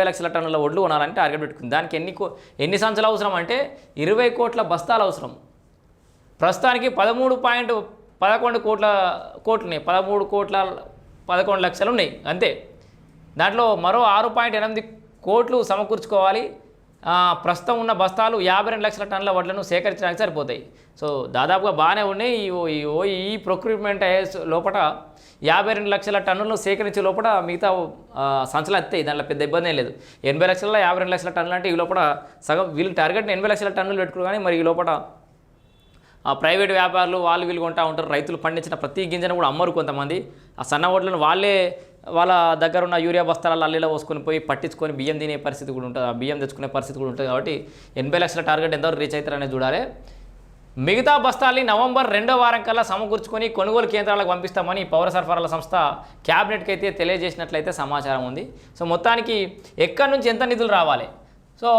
డెబ్బై లక్షల టన్నుల ఒడ్లు కొనాలని టార్గెట్ పెట్టుకుంది. దానికి ఎన్ని కో- ఎన్ని సంచులు అవసరం అంటే ఇరవై కోట్ల బస్తాలు అవసరం. ప్రస్తుతానికి పదమూడు పాయింట్ పదకొండు కోట్ల కోట్లు ఉన్నాయి. పదమూడు కోట్ల పదకొండు లక్షలు ఉన్నాయి. అంతే. దాంట్లో మరో ఆరు పాయింట్ ఎనిమిది కోట్లు సమకూర్చుకోవాలి. ప్రస్తుతం ఉన్న బస్తాలు యాభై రెండు లక్షల టన్నుల వడ్లను సేకరించడానికి సరిపోతాయి. సో దాదాపుగా బాగానే ఉన్నాయి. ఈ ఓ- ఈ ఓ- ఈ ప్రొక్యూర్మెంట్ అయ్యే లోపల యాభై రెండు లక్షల టన్నులను సేకరించే లోపల మిగతా సంచలు వస్తాయి దాంట్లో పెద్ద ఇబ్బంది ఏం లేదు. ఎనభై లక్షల యాభై రెండు లక్షల టన్నులు అంటే ఈ లోపల సగం వీళ్ళు టార్గెట్ ఎనభై లక్షల టన్నులు పెట్టుకుని కానీ మరి ఈ లోపల ప్రైవేట్ వ్యాపారులు వాళ్ళు వీళ్ళు కొంటా ఉంటారు. రైతులు పండించిన ప్రతి గింజను కూడా అమ్మరు కొంతమంది. ఆ సన్న ఓట్లను వాళ్ళే వాళ్ళ దగ్గర ఉన్న యూరియా బస్తాల అల్లీలో పోసుకొని పోయి పట్టించుకొని బియ్యం తినే పరిస్థితి కూడా ఉంటుంది. ఆ బియ్యం తెచ్చుకునే పరిస్థితి కూడా ఉంటుంది కాబట్టి ఎనభై లక్షల టార్గెట్ ఎంతవరకు రీచ్ అవుతారనేది చూడాలి. మిగతా బస్తాల్ని నవంబర్ రెండో వారం కల్లా సమకూర్చుకొని కొనుగోలు కేంద్రాలకు పంపిస్తామని పౌర సరఫరాల సంస్థ క్యాబినెట్కి అయితే తెలియజేసినట్లయితే సమాచారం ఉంది. సో మొత్తానికి ఎక్కడి నుంచి ఎంత నిధులు రావాలి? సో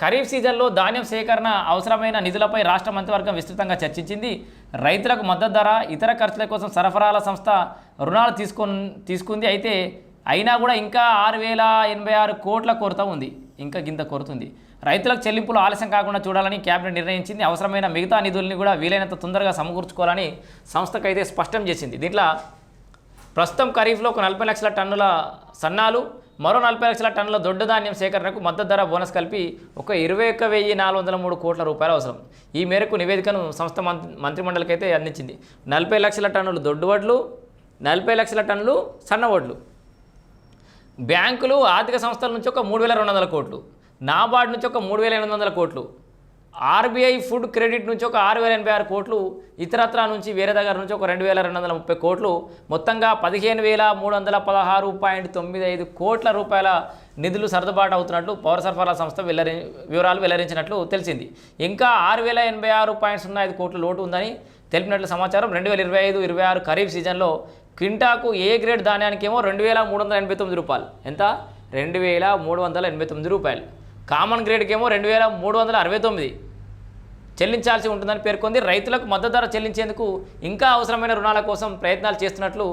ఖరీఫ్ సీజన్లో ధాన్యం సేకరణ అవసరమైన నిధులపై రాష్ట్ర మంత్రివర్గం విస్తృతంగా చర్చించింది. రైతులకు మద్దతు ధర ఇతర ఖర్చుల కోసం సరఫరాల సంస్థ రుణాలు తీసుకొని తీసుకుంది. అయితే అయినా కూడా ఇంకా ఆరు వేల ఎనభై ఆరు కోట్ల కొరత ఉంది. ఇంకా గింత కొరతుంది రైతులకు చెల్లింపులు ఆలస్యం కాకుండా చూడాలని కేబినెట్ నిర్ణయించింది. అవసరమైన మిగతా నిధుల్ని కూడా వీలైనంత తొందరగా సమకూర్చుకోవాలని సంస్థకైతే స్పష్టం చేసింది. దీంట్లో ప్రస్తుతం ఖరీఫ్లో ఒక నలభై లక్షల టన్నుల సన్నాలు మరో నలభై లక్షల టన్నుల దొడ్డ ధాన్యం సేకరణకు మద్దతు ధర బోనస్ కలిపి ఒక ఇరవై ఒక్క వెయ్యి నాలుగు వందల మూడు కోట్ల రూపాయలు అవసరం. ఈ మేరకు నివేదికను సంస్థ మంత్రి మంత్రిమండలికి అయితే అందించింది. నలభై లక్షల టన్నులు దొడ్డు వడ్లు నలభై లక్షల టన్నులు సన్న వడ్లు బ్యాంకులు ఆర్థిక సంస్థల నుంచి ఒక మూడు వేల రెండు వందల కోట్లు. నాబార్డ్ నుంచి ఒక మూడు వేల ఎనిమిది వందల కోట్లు. ఆర్బీఐ ఫుడ్ క్రెడిట్ నుంచి ఒక ఆరు వేల ఎనభై ఆరు కోట్లు ఇతరత్రా నుంచి వేరే దగ్గర నుంచి ఒక రెండు వేల రెండు వందల ముప్పై కోట్లు మొత్తంగా పదిహేను వేల మూడు వందల పదహారు పాయింట్ తొమ్మిది ఐదు కోట్ల రూపాయల నిధులు సర్దుబాటు అవుతున్నట్లు పౌర సరఫరాల సంస్థ వెల్లరి వివరాలు వెల్లడించినట్లు తెలిసింది. ఇంకా ఆరు వేల ఎనభై ఆరు పాయింట్ సున్నా ఐదు కోట్ల లోటు ఉందని తెలిపినట్లు సమాచారం రెండు వేల ఇరవై ఐదు ఇరవై ఆరు ఖరీఫ్ సీజన్లో క్వింటాకు ఏ గ్రేడ్ ధాన్యానికేమో రెండు వేల మూడు వందల ఎనభై తొమ్మిది రూపాయలు. ఎంత? రెండు వేల మూడు వందల ఎనభై తొమ్మిది రూపాయలు. కామన్ గ్రేడ్కేమో రెండు వేల మూడు వందల అరవై తొమ్మిది. చెల్లించాల్సి ఉంటుందని పేర్కొంది. రైతులకు మద్దతు ధర చెల్లించేందుకు ఇంకా అవసరమైన రుణాల కోసం ప్రయత్నాలు చేస్తున్నట్లు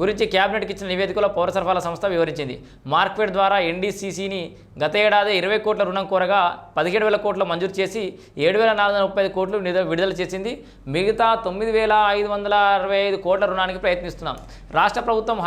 గురించి కేబినెట్కి ఇచ్చిన నివేదికలో పౌర సరఫరాల సంస్థ వివరించింది. మార్కెట్ ద్వారా ఎన్డీసీసీని గత ఏడాది ఇరవై కోట్ల రుణం కోరగా పదిహేడు వేల కోట్లు మంజూరు చేసి ఏడు వేల నాలుగు వందల ముప్పై కోట్లు నిధులు విడుదల చేసింది. మిగతా తొమ్మిది వేల ఐదు వందల అరవై ఐదు కోట్ల రుణానికి ప్రయత్నిస్తున్నాం. రాష్ట్ర ప్రభుత్వం